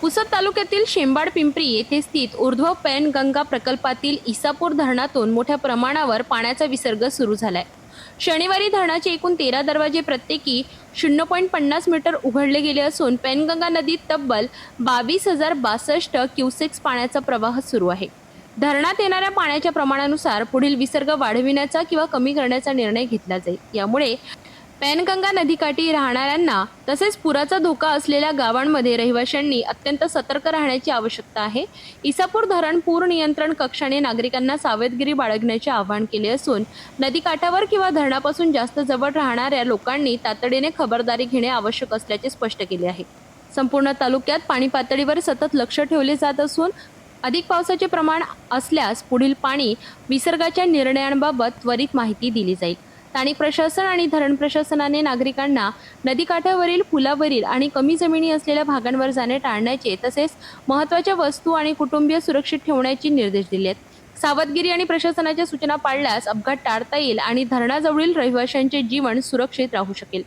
पुसद तालुक्यातील शेंबाड पिंपरी येथे स्थित ऊर्ध्व पॅन गंगा प्रकल्पातील इसापूर धरणातून मोठ्या प्रमाणावर पाण्याचा विसर्ग सुरू झालाय. शनिवारी धरणाचे एकूण तेरा दरवाजे प्रत्येकी शून्य पॉईंट पन्नास मीटर उघडले गेले असून पेनगंगा नदीत तब्बल बावीस हजार बासष्ट क्युसेक्स पाण्याचा प्रवाह सुरू आहे. धरणात येणाऱ्या पाण्याच्या प्रमाणानुसार पुढील विसर्ग वाढविण्याचा किंवा कमी करण्याचा निर्णय घेतला जाईल. यामुळे पॅनगंगा नदीकाठी राहणाऱ्यांना तसेच पुराचा धोका असलेल्या गावांमध्ये रहिवाशांनी अत्यंत सतर्क राहण्याची आवश्यकता आहे. इसापूर धरण पूर नियंत्रण कक्षाने नागरिकांना सावधगिरी बाळगण्याचे आवाहन केले असून नदीकाठावर किंवा धरणापासून जास्त जवळ राहणाऱ्या लोकांनी तातडीने खबरदारी घेणे आवश्यक असल्याचे स्पष्ट केले आहे. संपूर्ण तालुक्यात पाणी पातळीवर सतत लक्ष ठेवले जात असून अधिक पावसाचे प्रमाण असल्यास पुढील पाणी विसर्गाच्या निर्णयांबाबत त्वरित माहिती दिली जाईल. स्थानिक प्रशासन आणि धरण प्रशासनाने नागरिकांना नदीकाठावरील पुलावरील आणि कमी जमिनी असलेल्या भागांवर जाणे टाळण्याचे तसेच महत्त्वाच्या वस्तू आणि कुटुंबीय सुरक्षित ठेवण्याचे निर्देश दिले आहेत सावधगिरी आणि प्रशासनाच्या सूचना पाळल्यास अपघात टाळता येईल आणि धरणाजवळील रहिवाशांचे जीवन सुरक्षित राहू शकेल.